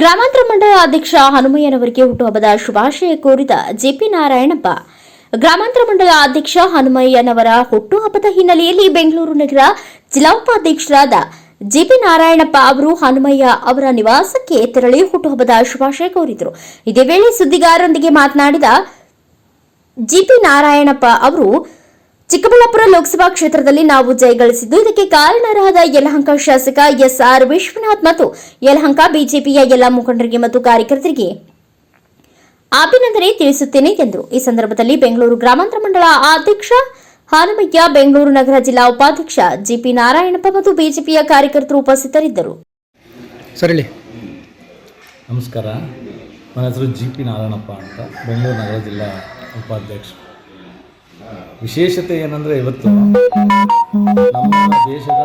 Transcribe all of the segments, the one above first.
ಗ್ರಾಮಾಂತರ ಮಂಡಲ ಅಧ್ಯಕ್ಷ ಹನುಮಯ್ಯನವರಿಗೆ ಹುಟ್ಟುಹಬ್ಬದ ಶುಭಾಶಯ ಕೋರಿದ ಜೆಪಿ ನಾರಾಯಣಪ್ಪ, ಗ್ರಾಮಾಂತರ ಮಂಡಲ ಅಧ್ಯಕ್ಷ ಹನುಮಯ್ಯನವರ ಹುಟ್ಟುಹಬ್ಬದ ಹಿನ್ನೆಲೆಯಲ್ಲಿ ಬೆಂಗಳೂರು ನಗರ ಜಿಲ್ಲಾ ಉಪಾಧ್ಯಕ್ಷರಾದ ಜೆಪಿ ನಾರಾಯಣಪ್ಪ ಅವರು ಹನುಮಯ್ಯ ಅವರ ನಿವಾಸಕ್ಕೆ ತೆರಳಿ ಹುಟ್ಟುಹಬ್ಬದ ಶುಭಾಶಯ ಕೋರಿದರು. ಇದೇ ವೇಳೆ ಸುದ್ದಿಗಾರರೊಂದಿಗೆ ಮಾತನಾಡಿದ ಜಿಪಿ ನಾರಾಯಣಪ್ಪ ಅವರು ಚಿಕ್ಕಬಳ್ಳಾಪುರ ಲೋಕಸಭಾ ಕ್ಷೇತ್ರದಲ್ಲಿ ನಾವು ಜಯಗಳಿಸಿದ್ದು ಇದಕ್ಕೆ ಕಾರಣರಾದ ಯಲಹಂಕ ಶಾಸಕ ಎಸ್ ಆರ್ ವಿಶ್ವನಾಥ್ ಮತ್ತು ಯಲಹಂಕ ಬಿಜೆಪಿಯ ಎಲ್ಲ ಮುಖಂಡರಿಗೆ ಮತ್ತು ಕಾರ್ಯಕರ್ತರಿಗೆ ಅಭಿನಂದನೆ ತಿಳಿಸುತ್ತೇನೆ ಎಂದರು ಈ ಸಂದರ್ಭದಲ್ಲಿ ಬೆಂಗಳೂರು ಗ್ರಾಮಾಂತರ ಮಂಡಳ ಅಧ್ಯಕ್ಷ ಹನುಮಯ್ಯ ಬೆಂಗಳೂರು ನಗರ ಜಿಲ್ಲಾ ಉಪಾಧ್ಯಕ್ಷ ಜಿಪಿ ನಾರಾಯಣಪ್ಪ ಮತ್ತು ಬಿಜೆಪಿಯ ಕಾರ್ಯಕರ್ತರು ಉಪಸ್ಥಿತರಿದ್ದರು. ಸರ್ ನಮಸ್ಕಾರ. ನನ್ನ ಹೆಸರು ಜಿ ಪಿ ನಾರಾಯಣಪ್ಪ ಅಂತ. ಬೆಂಗಳೂರು ನಗರ ಜಿಲ್ಲಾ ಉಪಾಧ್ಯಕ್ಷ. ವಿಶೇಷತೆ ಏನಂದರೆ ಇವತ್ತು ನಮ್ಮ ದೇಶದ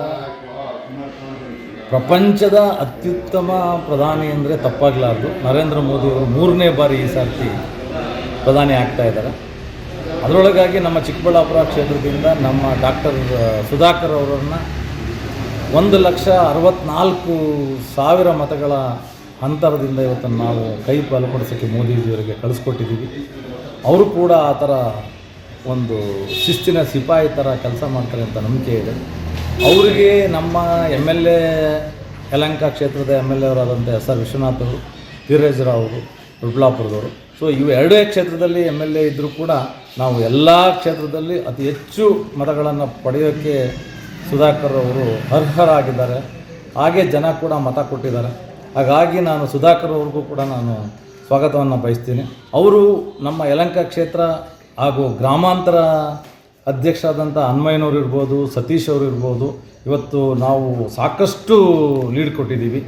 ಪ್ರಪಂಚದ ಅತ್ಯುತ್ತಮ ಪ್ರಧಾನಿ ಅಂದರೆ ತಪ್ಪಾಗಲಾರ್ದು. ನರೇಂದ್ರ ಮೋದಿಯವರು ಮೂರನೇ ಬಾರಿ ಈ ಸರ್ತಿ ಪ್ರಧಾನಿ ಆಗ್ತಾ ಇದ್ದಾರೆ. ಅದರೊಳಗಾಗಿ ನಮ್ಮ ಚಿಕ್ಕಬಳ್ಳಾಪುರ ಕ್ಷೇತ್ರದಿಂದ ನಮ್ಮ ಡಾಕ್ಟರ್ ಸುಧಾಕರ್ ಅವರನ್ನು ಒಂದು ಲಕ್ಷ ಅರವತ್ನಾಲ್ಕು ಸಾವಿರ ಮತಗಳ ಅಂತರದಿಂದ ಇವತ್ತು ನಾವು ಕೈ ಪಾಲ್ಪಡಿಸೋಕ್ಕೆ ಮೋದಿಜಿಯವರಿಗೆ ಕಳಿಸ್ಕೊಟ್ಟಿದ್ದೀವಿ. ಅವರು ಕೂಡ ಆ ಥರ ಒಂದು ಶಿಸ್ತಿನ ಸಿಪಾಯಿ ಥರ ಕೆಲಸ ಮಾಡ್ತಾರೆ ಅಂತ ನಂಬಿಕೆ ಇದೆ. ಅವರಿಗೆ ನಮ್ಮ ಎಂ ಎಲ್ ಎ ಯಲಂಕ ಕ್ಷೇತ್ರದ M L A S R Vishwanath ಅವರು ವೀರರಾಜರಾವ್ ಅವರು ದೊಡ್ಡಬಳ್ಳಾಪುರದವರು ಸೊ ಇವು ಎರಡೇ ಕ್ಷೇತ್ರದಲ್ಲಿ ಎಂ ಎಲ್ ಎ ಇದ್ದರೂ ಕೂಡ ನಾವು ಎಲ್ಲ ಕ್ಷೇತ್ರದಲ್ಲಿ ಅತಿ ಹೆಚ್ಚು ಮತಗಳನ್ನು ಪಡೆಯೋಕ್ಕೆ ಸುಧಾಕರ್ ಅವರು ಅರ್ಹರಾಗಿದ್ದಾರೆ. ಹಾಗೆ ಜನ ಕೂಡ ಮತ ಕೊಟ್ಟಿದ್ದಾರೆ. ಹಾಗಾಗಿ ನಾನು ಸುಧಾಕರ್ ಅವ್ರಿಗೂ ಕೂಡ ನಾನು ಸ್ವಾಗತವನ್ನು ಬಯಸ್ತೀನಿ. ಅವರು ನಮ್ಮ ಯಲಂಕ ಕ್ಷೇತ್ರ ಹಾಗೂ ಗ್ರಾಮಾಂತರ ಅಧ್ಯಕ್ಷರಾದಂಥ ಹನ್ಮಯ್ಯನವ್ರು ಇರ್ಬೋದು ಸತೀಶ್ ಅವರು ಇರ್ಬೋದು, ಇವತ್ತು ನಾವು ಸಾಕಷ್ಟು ಲೀಡ್ ಕೊಟ್ಟಿದ್ದೀವಿ.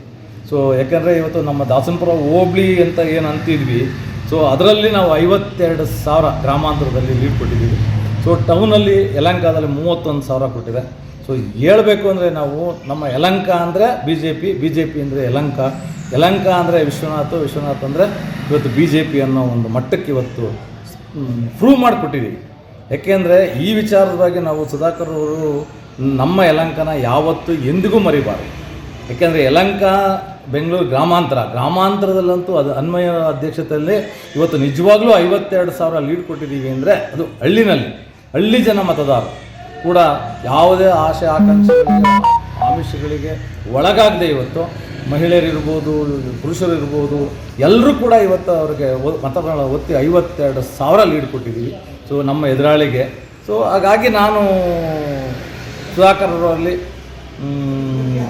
ಸೊ ಯಾಕೆಂದರೆ ಇವತ್ತು ನಮ್ಮ ದಾಸನಪುರ ಹೋಬ್ಳಿ ಅಂತ ಏನು ಅಂತಿದ್ವಿ ಸೊ ಅದರಲ್ಲಿ ನಾವು ಐವತ್ತೆರಡು ಸಾವಿರ ಗ್ರಾಮಾಂತರದಲ್ಲಿ ಲೀಡ್ ಕೊಟ್ಟಿದ್ದೀವಿ. ಸೊ ಟೌನಲ್ಲಿ ಯಲಂಕಾದಲ್ಲಿ ಮೂವತ್ತೊಂದು ಸಾವಿರ ಕೊಟ್ಟಿದೆ. ಸೊ ಹೇಳಬೇಕು ಅಂದರೆ ನಾವು ನಮ್ಮ ಯಲಂಕ ಅಂದರೆ B J P B J P ಅಂದರೆ ಯಲಂಕ ಯಲಂಕ ಅಂದರೆ ವಿಶ್ವನಾಥ್ ವಿಶ್ವನಾಥ್ ಅಂದರೆ ಇವತ್ತು ಬಿ ಜೆ ಪಿ ಅನ್ನೋ ಒಂದು ಮಟ್ಟಕ್ಕೆ ಇವತ್ತು ಪ್ರೂವ್ ಮಾಡಿಕೊಟ್ಟಿದ್ದೀವಿ ಯಾಕೆಂದರೆ ಈ ವಿಚಾರದ ಬಗ್ಗೆ ನಾವು ಸುಧಾಕರ್ ಅವರು ನಮ್ಮ ಯಲಂಕನ ಯಾವತ್ತೂ ಎಂದಿಗೂ ಮರಿಬಾರದು. ಯಾಕೆಂದರೆ ಯಲಂಕ ಬೆಂಗಳೂರು ಗ್ರಾಮಾಂತರ, ಗ್ರಾಮಾಂತರದಲ್ಲಂತೂ ಅದು ಅನ್ವಯ ಅಧ್ಯಕ್ಷತೆಯಲ್ಲಿ ಇವತ್ತು ನಿಜವಾಗ್ಲೂ ಐವತ್ತೆರಡು ಸಾವಿರ ಲೀಡ್ ಕೊಟ್ಟಿದ್ದೀವಿ ಅಂದರೆ ಅದು ಹಳ್ಳಿನಲ್ಲಿ, ಹಳ್ಳಿ ಜನ ಮತದಾರರು ಕೂಡ ಯಾವುದೇ ಆಶೆ, ಆಕಾಂಕ್ಷೆಗಳಿಗೆ, ಆಮಿಷಗಳಿಗೆ ಒಳಗಾಗದೆ ಇವತ್ತು ಮಹಿಳೆಯರಿರ್ಬೋದು ಪುರುಷರಿರ್ಬೋದು ಎಲ್ಲರೂ ಕೂಡ ಇವತ್ತು ಅವ್ರಿಗೆ ಮತಗಳ ಒತ್ತಿ ಐವತ್ತೆರಡು ಸಾವಿರ ಲೀಡ್ ಕೊಟ್ಟಿದ್ದೀವಿ. ಸೊ ನಮ್ಮ ಎದುರಾಳಿಗೆ. ಸೊ ಹಾಗಾಗಿ ನಾನು ಸುಧಾಕರ್ ಅವರಲ್ಲಿ ಮ್,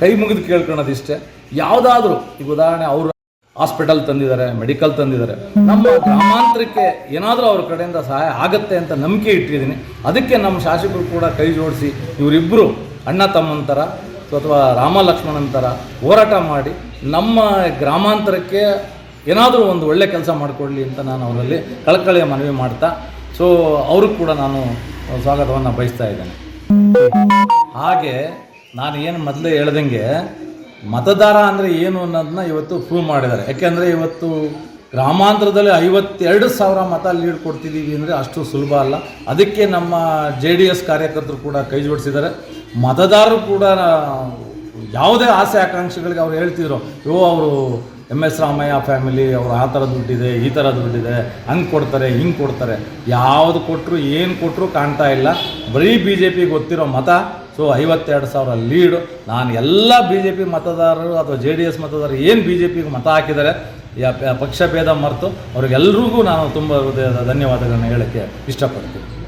ಕೈ ಮುಗಿದು ಕೇಳ್ಕೊಳ್ಳೋದಿಷ್ಟೇ. ಯಾವುದಾದ್ರೂ ಈಗ ಉದಾಹರಣೆ ಅವರು ಹಾಸ್ಪಿಟಲ್ ತಂದಿದ್ದಾರೆ ಮೆಡಿಕಲ್ ತಂದಿದ್ದಾರೆ. ನಮ್ಮ ಗ್ರಾಮಾಂತರಕ್ಕೆ ಏನಾದರೂ ಅವ್ರ ಕಡೆಯಿಂದ ಸಹಾಯ ಆಗುತ್ತೆ ಅಂತ ನಂಬಿಕೆ ಇಟ್ಟಿದ್ದೀನಿ. ಅದಕ್ಕೆ ನಮ್ಮ ಶಾಸಕರು ಕೂಡ ಕೈ ಜೋಡಿಸಿ ಇವರಿಬ್ಬರು ಅಣ್ಣ ತಮ್ಮಂತರ ಅಥವಾ ರಾಮ ಲಕ್ಷ್ಮಣನ ಥರ ಹೋರಾಟ ಮಾಡಿ ನಮ್ಮ ಗ್ರಾಮಾಂತರಕ್ಕೆ ಏನಾದರೂ ಒಂದು ಒಳ್ಳೆ ಕೆಲಸ ಮಾಡಿಕೊಡ್ಲಿ ಅಂತ ನಾನು ಅವರಲ್ಲಿ ಕಳಕಳಿಯ ಮನವಿ ಮಾಡ್ತಾ, ಸೊ ಅವ್ರಿಗೆ ಕೂಡ ನಾನು ಸ್ವಾಗತವನ್ನು ಬಯಸ್ತಾ ಇದ್ದೇನೆ. ಹಾಗೆ ನಾನು ಏನು ಮೊದಲೇ ಹೇಳ್ದಂಗೆ ಮತದಾರ ಅಂದರೆ ಏನು ಅನ್ನೋದನ್ನ ಇವತ್ತು ಪ್ರೂವ್ ಮಾಡಿದ್ದಾರೆ. ಯಾಕೆಂದರೆ ಇವತ್ತು ಗ್ರಾಮಾಂತರದಲ್ಲಿ ಐವತ್ತೆರಡು ಸಾವಿರ ಮತ ಲೀಡ್ ಕೊಡ್ತಿದ್ದೀವಿ ಅಂದರೆ ಅಷ್ಟು ಸುಲಭ ಅಲ್ಲ. ಅದಕ್ಕೆ ನಮ್ಮ ಜೆ ಡಿ ಎಸ್ ಕಾರ್ಯಕರ್ತರು ಕೂಡ ಕೈ ಜೋಡಿಸಿದ್ದಾರೆ. ಮತದಾರರು ಕೂಡ ಯಾವುದೇ ಆಸೆ ಆಕಾಂಕ್ಷೆಗಳಿಗೆ ಅವ್ರು ಹೇಳ್ತಿದ್ರು, ಯೋ, ಅವರು ಎಂ ಎಸ್ ರಾಮಯ್ಯ ಫ್ಯಾಮಿಲಿ ಅವರು ಆ ಥರ ದುಡ್ಡಿದೆ, ಈ ಥರ ದುಡ್ಡಿದೆ, ಹಂಗೆ ಕೊಡ್ತಾರೆ, ಹಿಂಗೆ ಕೊಡ್ತಾರೆ. ಯಾವುದು ಕೊಟ್ಟರು ಏನು ಕೊಟ್ಟರು ಕಾಣ್ತಾ ಇಲ್ಲ. ಬರೀ ಬಿ ಜೆ ಪಿಗೆ ಗೊತ್ತಿರೋ ಮತ, ಸೊ ಐವತ್ತೆರಡು ಸಾವಿರ ಲೀಡು. ನಾನು ಎಲ್ಲ ಬಿ ಜೆ ಪಿ ಮತದಾರರು ಅಥವಾ ಜೆ ಡಿ ಎಸ್ ಮತದಾರರು ಏನು ಬಿ ಜೆ ಪಿಗೆ ಮತ ಹಾಕಿದ್ದಾರೆ, ಯಾ- ಪಕ್ಷ ಭೇದ ಮರೆತು, ಅವ್ರಿಗೆಲ್ರಿಗೂ ನಾನು ತುಂಬ ಹೃದಯದ ಧನ್ಯವಾದಗಳನ್ನು ಹೇಳೋಕ್ಕೆ ಇಷ್ಟಪಡ್ತೀನಿ.